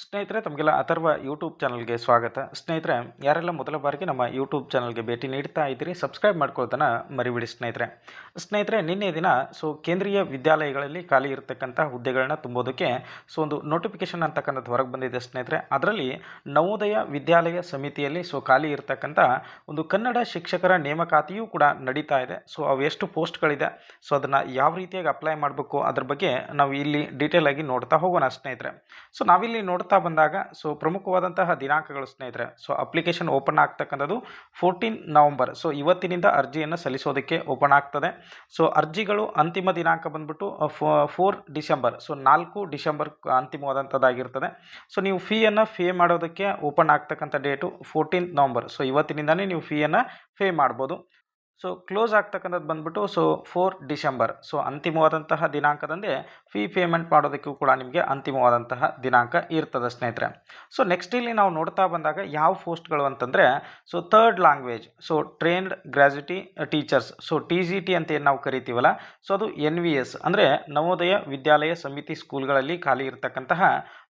ಸ್ನೇಹಿತರೆ, ತಮಗೆಲ್ಲ ಅಥರ್ವ ಯೂಟ್ಯೂಬ್ ಚಾನಲ್ಗೆ ಸ್ವಾಗತ. ಸ್ನೇಹಿತರೆ, ಯಾರೆಲ್ಲ ಮೊದಲ ಬಾರಿಗೆ ನಮ್ಮ ಯೂಟ್ಯೂಬ್ ಚಾನಲ್ಗೆ ಭೇಟಿ ನೀಡ್ತಾ ಇದ್ದೀರಿ ಸಬ್ಸ್ಕ್ರೈಬ್ ಮಾಡ್ಕೊಳ್ತಾನೆ ಮರಿಬಿಡಿ ಸ್ನೇಹಿತರೆ. ಸ್ನೇಹಿತರೆ, ನಿನ್ನೆ ದಿನ ಸೊ ಕೇಂದ್ರೀಯ ವಿದ್ಯಾಲಯಗಳಲ್ಲಿ ಖಾಲಿ ಇರತಕ್ಕಂಥ ಹುದ್ದೆಗಳನ್ನ ತುಂಬೋದಕ್ಕೆ ಸೊ ಒಂದು ನೋಟಿಫಿಕೇಶನ್ ಅಂತಕ್ಕಂಥದ್ದು ಹೊರಗೆ ಬಂದಿದೆ ಸ್ನೇಹಿತರೆ. ಅದರಲ್ಲಿ ನವೋದಯ ವಿದ್ಯಾಲಯ ಸಮಿತಿಯಲ್ಲಿ ಸೊ ಖಾಲಿ ಇರತಕ್ಕಂಥ ಒಂದು ಕನ್ನಡ ಶಿಕ್ಷಕರ ನೇಮಕಾತಿಯೂ ಕೂಡ ನಡೀತಾ ಇದೆ. ಸೊ ಅವು ಎಷ್ಟು ಪೋಸ್ಟ್ಗಳಿದೆ, ಸೊ ಅದನ್ನು ಯಾವ ರೀತಿಯಾಗಿ ಅಪ್ಲೈ ಮಾಡಬೇಕು, ಅದ್ರ ಬಗ್ಗೆ ನಾವು ಇಲ್ಲಿ ಡೀಟೇಲ್ ಆಗಿ ನೋಡ್ತಾ ಹೋಗೋಣ ಸ್ನೇಹಿತರೆ. ಸೊ ನಾವಿಲ್ಲಿ ನೋಡ್ತಾ ಬಂದಾಗ, ಸೊ ಪ್ರಮುಖವಾದಂತಹ ದಿನಾಂಕಗಳು ಸ್ನೇಹಿತರೆ. ಸೊ ಅಪ್ಲಿಕೇಶನ್ ಓಪನ್ ಆಗ್ತಕ್ಕಂಥದ್ದು ಫೋರ್ಟೀನ್ ನವಂಬರ್. ಸೊ ಇವತ್ತಿನಿಂದ ಅರ್ಜಿಯನ್ನು ಸಲ್ಲಿಸೋದಕ್ಕೆ ಓಪನ್ ಆಗ್ತದೆ. ಸೊ ಅರ್ಜಿಗಳು ಅಂತಿಮ ದಿನಾಂಕ ಬಂದ್ಬಿಟ್ಟು ಫೋರ್ ಡಿಸೆಂಬರ್. ಸೊ ನಾಲ್ಕು ಡಿಸೆಂಬರ್ ಅಂತಿಮವಾದಂಥದ್ದಾಗಿರ್ತದೆ. ಸೊ ನೀವು ಫೀಯನ್ನು ಫೇ ಮಾಡೋದಕ್ಕೆ ಓಪನ್ ಆಗ್ತಕ್ಕಂಥ ಡೇಟು ಫೋರ್ಟೀನ್ ನವಂಬರ್. ಸೊ ಇವತ್ತಿನಿಂದನೇ ನೀವು ಫೀಯನ್ನು ಪೇ ಮಾಡ್ಬೋದು. ಸೊ ಕ್ಲೋಸ್ ಆಗ್ತಕ್ಕಂಥದ್ದು ಬಂದ್ಬಿಟ್ಟು ಸೊ ಫೋರ್ ಡಿಸೆಂಬರ್. ಸೊ ಅಂತಿಮವಾದಂತಹ ದಿನಾಂಕದಂದೇ ಫೀ ಪೇಮೆಂಟ್ ಮಾಡೋದಕ್ಕೂ ಕೂಡ ನಿಮಗೆ ಅಂತಿಮವಾದಂತಹ ದಿನಾಂಕ ಇರ್ತದೆ ಸ್ನೇಹಿತರೆ. ಸೊ ನೆಕ್ಸ್ಟ್ ಇಲ್ಲಿ ನಾವು ನೋಡ್ತಾ ಬಂದಾಗ ಯಾವ ಪೋಸ್ಟ್ಗಳು ಅಂತಂದರೆ so third language so trained graduate teachers so T G T ಅಂತ ಏನು ನಾವು ಕರಿತೀವಲ್ಲ ಸೊ ಅದು ಎನ್ ವಿ ಎಸ್ ಅಂದರೆ ನವೋದಯ ವಿದ್ಯಾಲಯ ಸಮಿತಿ ಸ್ಕೂಲ್ಗಳಲ್ಲಿ ಖಾಲಿ ಇರತಕ್ಕಂತಹ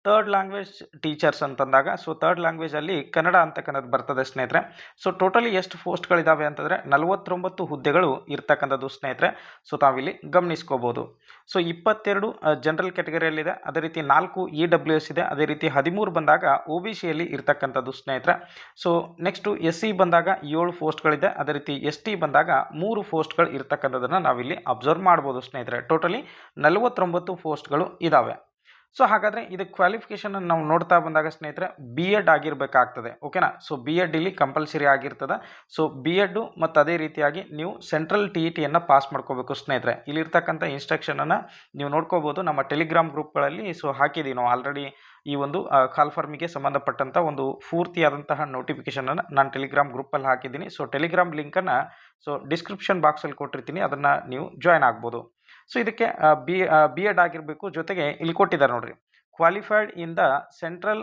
ಥರ್ಡ್ ಲ್ಯಾಂಗ್ವೇಜ್ ಟೀಚರ್ಸ್ ಅಂತಂದಾಗ ಸೊ ಥರ್ಡ್ ಲ್ಯಾಂಗ್ವೇಜಲ್ಲಿ ಕನ್ನಡ ಅಂತಕ್ಕಂಥದ್ದು ಬರ್ತದೆ ಸ್ನೇಹಿತರೆ. ಸೊ ಟೋಟಲಿ ಎಷ್ಟು ಪೋಸ್ಟ್ಗಳಿದ್ದಾವೆ ಅಂತಂದರೆ ನಲವತ್ತೊಂಬತ್ತು ಹುದ್ದೆಗಳು ಇರ್ತಕ್ಕಂಥದ್ದು ಸ್ನೇಹಿತರೆ. ಸೊ ತಾವಿಲ್ಲಿ ಗಮನಿಸ್ಕೋಬೋದು. ಸೊ ಇಪ್ಪತ್ತೆರಡು ಜನರಲ್ ಕ್ಯಾಟಗರಿಯಲ್ಲಿದೆ ಅದೇ ರೀತಿ ನಾಲ್ಕು ಇ ಡಬ್ಲ್ಯೂ ಎಸ್ ಇದೆ. ಅದೇ ರೀತಿ ಹದಿಮೂರು ಬಂದಾಗ ಒ ಬಿ ಸಿಯಲ್ಲಿ ಇರ್ತಕ್ಕಂಥದ್ದು ಸ್ನೇಹಿತರೆ. ಸೊ ನೆಕ್ಸ್ಟು ಎಸ್ ಸಿ ಬಂದಾಗ ಏಳು ಪೋಸ್ಟ್ಗಳಿದೆ ಅದೇ ರೀತಿ ಎಸ್ ಟಿ ಬಂದಾಗ ಮೂರು ಪೋಸ್ಟ್ಗಳು ಇರ್ತಕ್ಕಂಥದ್ದನ್ನು ನಾವಿಲ್ಲಿ ಅಬ್ಸರ್ವ್ ಮಾಡ್ಬೋದು ಸ್ನೇಹಿತರೆ. ಟೋಟಲಿ ನಲವತ್ತೊಂಬತ್ತು ಪೋಸ್ಟ್ಗಳು ಇದ್ದಾವೆ ಸೊ ಹಾಗಾದರೆ ಇದು ಕ್ವಾಲಿಫಿಕೇಷನ್ ನಾವು ನೋಡ್ತಾ ಬಂದಾಗ ಸ್ನೇಹಿತರೆ ಬಿ ಎಡ್ ಆಗಿರಬೇಕಾಗ್ತದೆ ಓಕೆನಾ ಸೊ ಬಿ ಎಡ್ ಇಲ್ಲಿ ಕಂಪಲ್ಸರಿ ಆಗಿರ್ತದೆ. ಸೊ ಬಿ ಎಡ್ಡು ಮತ್ತು ಅದೇ ರೀತಿಯಾಗಿ ನೀವು ಸೆಂಟ್ರಲ್ ಟಿ ಇ ಟಿಯನ್ನು ಪಾಸ್ ಮಾಡ್ಕೋಬೇಕು ಸ್ನೇಹಿತರೆ. ಇಲ್ಲಿರ್ತಕ್ಕಂಥ ಇನ್ಸ್ಟ್ರಕ್ಷನನ್ನು ನೀವು ನೋಡ್ಕೋಬೋದು. ನಮ್ಮ ಟೆಲಿಗ್ರಾಮ್ ಗ್ರೂಪ್ಗಳಲ್ಲಿ ಸೊ ಹಾಕಿದ್ದೀವಿ ನಾವು ಆಲ್ರೆಡಿ ಈ ಒಂದು ಕಾಲ್ಫಾರ್ಮಿಗೆ ಸಂಬಂಧಪಟ್ಟಂಥ ಒಂದು ಪೂರ್ತಿಯಾದಂತಹ ನೋಟಿಫಿಕೇಷನನ್ನು ನಾನು ಟೆಲಿಗ್ರಾಮ್ ಗ್ರೂಪಲ್ಲಿ ಹಾಕಿದ್ದೀನಿ. ಸೊ ಟೆಲಿಗ್ರಾಮ್ ಲಿಂಕನ್ನು ಸೊ ಡಿಸ್ಕ್ರಿಪ್ಷನ್ ಬಾಕ್ಸಲ್ಲಿ ಕೊಟ್ಟಿರ್ತೀನಿ. ಅದನ್ನು ನೀವು ಜಾಯ್ನ್ ಆಗ್ಬೋದು. ಸೊ ಇದಕ್ಕೆ ಬಿ ಬಿ ಎಡ್ ಆಗಿರಬೇಕು ಜೊತೆಗೆ ಇಲ್ಲಿ ಕೊಟ್ಟಿದ್ದಾರೆ ನೋಡ್ರಿ. Qualified in the central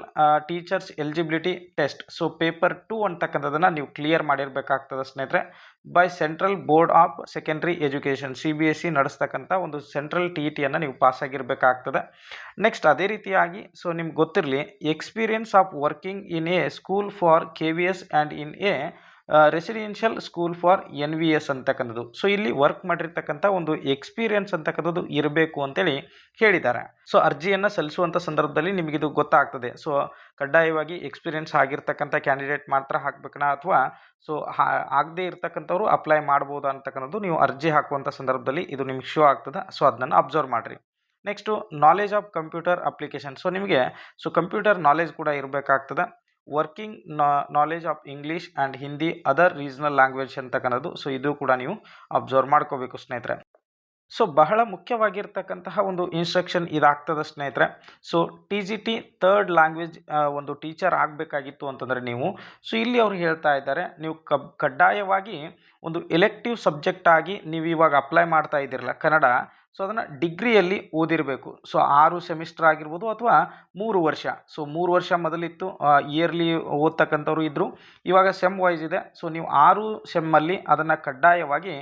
teachers eligibility test so paper two ಅಂತಕ್ಕಂಥದ್ದನ್ನು ನೀವು ಕ್ಲಿಯರ್ ಮಾಡಿರಬೇಕಾಗ್ತದೆ ಸ್ನೇಹಿತರೆ. By central board of secondary education C B S C ನಡೆಸ್ತಕ್ಕಂಥ ಒಂದು ಸೆಂಟ್ರಲ್ ಟಿ ಇ ಟಿಯನ್ನು ನೀವು ಪಾಸ್ ಆಗಿರಬೇಕಾಗ್ತದೆ. ನೆಕ್ಸ್ಟ್ ಅದೇ ರೀತಿಯಾಗಿ ಸೊ ನಿಮ್ಗೆ ಗೊತ್ತಿರಲಿ experience of working in a school for K V S and in a residential school for N V S ಅಂತಕ್ಕಂಥದ್ದು. So ಇಲ್ಲಿ work ಮಾಡಿರ್ತಕ್ಕಂಥ ಒಂದು ಎಕ್ಸ್ಪೀರಿಯನ್ಸ್ ಅಂತಕ್ಕಂಥದ್ದು ಇರಬೇಕು ಅಂತೇಳಿ ಹೇಳಿದ್ದಾರೆ. ಸೊ ಅರ್ಜಿಯನ್ನು ಸಲ್ಲಿಸುವಂಥ ಸಂದರ್ಭದಲ್ಲಿ ನಿಮಗಿದು ಗೊತ್ತಾಗ್ತದೆ. ಸೊ ಕಡ್ಡಾಯವಾಗಿ ಎಕ್ಸ್ಪೀರಿಯನ್ಸ್ ಆಗಿರ್ತಕ್ಕಂಥ ಕ್ಯಾಂಡಿಡೇಟ್ ಮಾತ್ರ ಹಾಕ್ಬೇಕನ ಅಥವಾ ಸೊ ಆಗದೇ ಇರ್ತಕ್ಕಂಥವ್ರು ಅಪ್ಲೈ ಮಾಡ್ಬೋದು ಅಂತಕ್ಕಂಥದ್ದು ನೀವು ಅರ್ಜಿ ಹಾಕುವಂಥ ಸಂದರ್ಭದಲ್ಲಿ ಇದು ನಿಮ್ಗೆ ಶೋ ಆಗ್ತದೆ. ಸೊ ಅದನ್ನು ಅಬ್ಸರ್ವ್ ಮಾಡಿರಿ. Next knowledge of computer application so ನಿಮಗೆ ಸೊ ಕಂಪ್ಯೂಟರ್ ನಾಲೆಜ್ ಕೂಡ ಇರಬೇಕಾಗ್ತದೆ. Working knowledge of English and Hindi other regional language ಅಂತಕ್ಕಂಥದ್ದು ಸೊ ಇದು ಕೂಡ ನೀವು ಅಬ್ಸರ್ವ್ ಮಾಡ್ಕೋಬೇಕು ಸ್ನೇಹಿತರೆ. ಸೊ ಬಹಳ ಮುಖ್ಯವಾಗಿರ್ತಕ್ಕಂತಹ ಒಂದು ಇನ್ಸ್ಟ್ರಕ್ಷನ್ ಇದಾಗ್ತದೆ ಸ್ನೇಹಿತರೆ. So T G T third language ಒಂದು ಟೀಚರ್ ಆಗಬೇಕಾಗಿತ್ತು ಅಂತಂದರೆ ನೀವು. ಸೊ ಇಲ್ಲಿ ಅವರು ಹೇಳ್ತಾ ಇದ್ದಾರೆ, ನೀವು ಕಬ್, ಕಡ್ಡಾಯವಾಗಿ ಒಂದು ಎಲೆಕ್ಟಿವ್ ಸಬ್ಜೆಕ್ಟಾಗಿ ನೀವು ಇವಾಗ ಅಪ್ಲೈ ಮಾಡ್ತಾ ಇದ್ದೀರಲ್ಲ ಕನ್ನಡ. ಸೊ ಅದನ್ನು ಡಿಗ್ರಿಯಲ್ಲಿ ಓದಿರಬೇಕು. ಸೊ ಆರು ಸೆಮಿಸ್ಟರ್ ಆಗಿರ್ಬೋದು ಅಥವಾ ಮೂರು ವರ್ಷ. ಸೊ ಮೂರು ವರ್ಷ ಮೊದಲಿತ್ತು. ಇಯರ್ಲಿ ಓದ್ತಕ್ಕಂಥವ್ರು ಇದ್ದರು ಇವಾಗ ಸೆಮ್ ವೈಸ್ ಇದೆ. ಸೊ ನೀವು ಆರು ಸೆಮ್ಮಲ್ಲಿ ಅದನ್ನು ಕಡ್ಡಾಯವಾಗಿ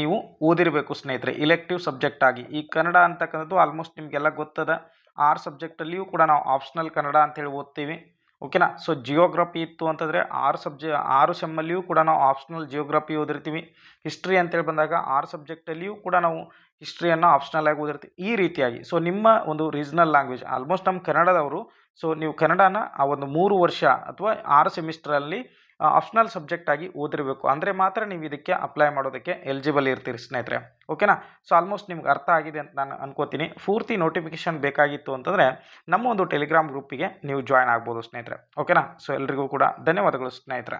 ನೀವು ಓದಿರಬೇಕು ಸ್ನೇಹಿತರೆ. ಇಲೆಕ್ಟಿವ್ ಸಬ್ಜೆಕ್ಟ್ ಆಗಿ. ಈ ಕನ್ನಡ ಅಂತಕ್ಕಂಥದ್ದು ಆಲ್ಮೋಸ್ಟ್ ನಿಮಗೆಲ್ಲ ಗೊತ್ತದ. ಆರು ಸಬ್ಜೆಕ್ಟಲ್ಲಿಯೂ ಕೂಡ ನಾವು ಆಪ್ಷನಲ್ ಕನ್ನಡ ಅಂತೇಳಿ ಓದ್ತೀವಿ. ಓಕೆನಾ ಸೊ ಜಿಯೋಗ್ರಫಿ ಇತ್ತು ಅಂತಂದರೆ ಆರು ಸಬ್ಜೆ ಆರು ಸೆಮ್ಮಲ್ಲಿಯೂ ಕೂಡ ನಾವು ಆಪ್ಷನಲ್ ಜಿಯೋಗ್ರಫಿ ಓದಿರ್ತೀವಿ. ಹಿಸ್ಟ್ರಿ ಅಂತೇಳಿ ಬಂದಾಗ ಆರು ಸಬ್ಜೆಕ್ಟಲ್ಲಿಯೂ ಕೂಡ ನಾವು ಹಿಸ್ಟ್ರಿಯನ್ನು ಆಪ್ಷನಲ್ ಆಗಿ ಓದಿರ್ತೀವಿ ಈ ರೀತಿಯಾಗಿ. ಸೊ ನಿಮ್ಮ ಒಂದು ರೀಜ್ನಲ್ ಲ್ಯಾಂಗ್ವೇಜ್ ಆಲ್ಮೋಸ್ಟ್ ನಮ್ಮ ಕನ್ನಡದವರು ಸೊ ನೀವು ಕನ್ನಡನ ಆ ಒಂದು ಮೂರು ವರ್ಷ ಅಥವಾ ಆರು ಸೆಮಿಸ್ಟ್ರಲ್ಲಿ ಆಪ್ಷನಲ್ ಸಬ್ಜೆಕ್ಟ್ ಆಗಿ ಓದಿರಬೇಕು. ಅಂದರೆ ಮಾತ್ರ ನೀವು ಇದಕ್ಕೆ ಅಪ್ಲೈ ಮಾಡೋದಕ್ಕೆ ಎಲಿಜಿಬಲ್ ಇರ್ತೀರಿ ಸ್ನೇಹಿತರೆ. ಓಕೆನಾ ಸೊ ಆಲ್ಮೋಸ್ಟ್ ನಿಮ್ಗೆ ಅರ್ಥ ಆಗಿದೆ ಅಂತ ನಾನು ಅನ್ಕೋತೀನಿ. ಪೂರ್ತಿ ನೋಟಿಫಿಕೇಶನ್ ಬೇಕಾಗಿತ್ತು ಅಂತಂದರೆ, ನಮ್ಮ ಒಂದು ಟೆಲಿಗ್ರಾಮ್ ಗ್ರೂಪಿಗೆ ನೀವು ಜಾಯ್ನ್ ಆಗ್ಬೋದು ಸ್ನೇಹಿತರೆ. ಓಕೆನಾ ಸೊ ಎಲ್ರಿಗೂ ಕೂಡ ಧನ್ಯವಾದಗಳು ಸ್ನೇಹಿತರೆ.